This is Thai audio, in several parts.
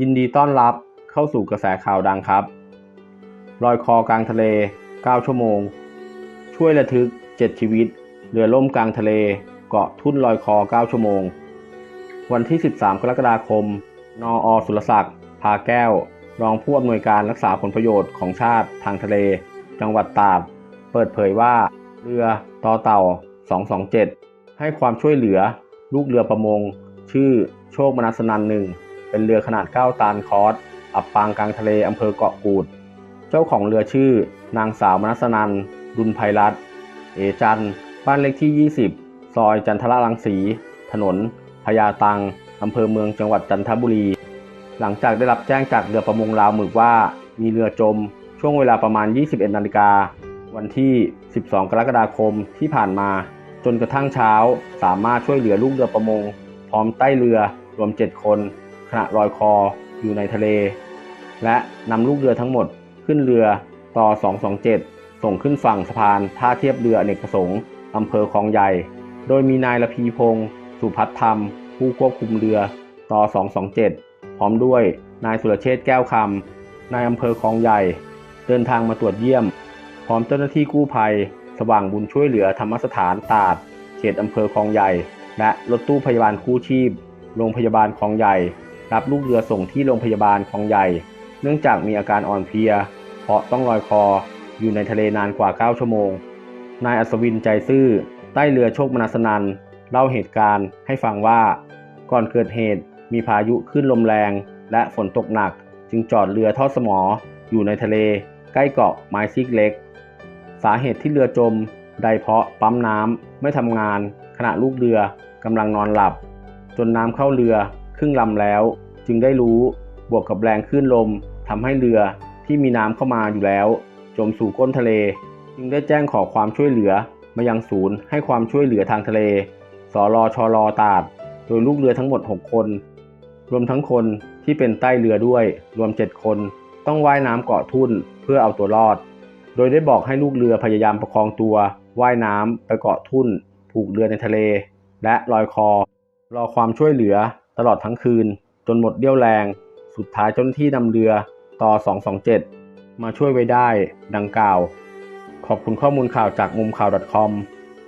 ยินดีต้อนรับเข้าสู่กระแสข่าวดังครับลอยคอกลางทะเล 9 ชั่วโมง ช่วยระทึก 7 ชีวิต เรือล่มกลางทะเล เกาะทุ่นลอยคอ 9 ชั่วโมง วันที่ 13 กรกฎาคม นออสุรศักดิ์ พาแก้ว รองผู้อำนวยการรักษาผลประโยชน์ของชาติทางทะเล จังหวัดตราด เปิดเผยว่า เรือต่อเต่า 227 ให้ความช่วยเหลือ ลูกเรือประมง ชื่อโชคมนัสนันหนึ่ง เป็นเรือขนาด 9 ตันคอสอับปางกลางทะเลอำเภอเกาะกูด เจ้าของเรือชื่อ นางสาวมนัสนัน ดุลไพรัตเอจัน บ้านเลขที่ 20 ซอยจันทรารังสี ถนนพญาตังอำเภอเมืองจังหวัดจันทบุรี หลังจากได้รับแจ้งจากเรือประมงลาวหมึกว่า มีเรือจม ช่วงเวลาประมาณ 21 นาฬิกา วันที่ 12 กรกฎาคมที่ผ่านมา จนกระทั่งเช้า สามารถช่วยเหลือลูกเรือประมง พร้อมใต้เรือรวม 7 คน ขณะลอยคออยู่ในทะเล และนำลูกเรือทั้งหมดขึ้นเรือต่อ 227 ส่งขึ้นฝั่งสะพานท่าเทียบเรืออเนกประสงค์อำเภอคลองใหญ่ โดยมีนายละพีพงศ์สุพัฒธรรม ผู้ควบคุมเรือต่อ 227 พร้อมด้วยนายสุรเชษแก้วคำนายอำเภอคลองใหญ่ เดินทางมาตรวจเยี่ยม พร้อมเจ้าหน้าที่กู้ภัย สว่างบุญช่วยเหลือธรรมสถานตาด เขตอำเภอคลองใหญ่ และรถตู้พยาบาลกู้ชีพ โรงพยาบาลคลองใหญ่ รับลูกเรือส่งที่โรงพยาบาลคลองใหญ่ เนื่องจากมีอาการอ่อนเพลีย เพราะต้องลอยคออยู่ในทะเลนานกว่า 9 ชั่วโมง นายอัศวินใจซื่อใต้เรือโชคมนัสนันเล่าเหตุการณ์ให้ฟังว่า ก่อนเกิดเหตุมีพายุขึ้นลมแรง และฝนตกหนัก จึงจอดเรือทอดสมอ อยู่ในทะเล ใกล้เกาะไม้ซิกเล็ก สาเหตุที่เรือจมใดเพราะปั๊มน้ำไม่ทำงาน ขณะลูกเรือกำลังนอนหลับ จนน้ำเข้าเรือ ครึ่งลำแล้ว จึงได้รู้บวกกับแรงคลื่นลมทำให้เรือที่มีน้ำเข้ามาอยู่แล้ว จมสู่ก้นทะเล จึงได้แจ้งขอความช่วยเหลือมายังศูนย์ให้ความช่วยเหลือทางทะเลสรชรตาด โดยลูกเรือทั้งหมด 6 คน รวมทั้งคนที่เป็นใต้เรือด้วย รวม 7 คน ต้องว่ายน้ำเกาะทุ่นเพื่อเอาตัวรอด โดยได้บอกให้ลูกเรือพยายามประคองตัว ว่ายน้ำไปเกาะทุ่น ผูกเรือในทะเล และลอยคอ รอความช่วยเหลือ ตลอดทั้งคืน จนหมดเดี่ยวแรง สุดท้ายเจ้าหน้าที่นำเรือต่อ 227 มาช่วยไว้ได้ดังกล่าว ขอบคุณข้อมูลข่าวจากมุมข่าว .com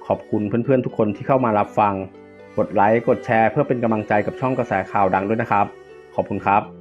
ขอบคุณเพื่อนๆทุกคนที่เข้ามารับฟัง กดไลค์ กดแชร์เพื่อเป็นกำลังใจกับช่องกระแสข่าวดังด้วยนะครับ ขอบคุณครับ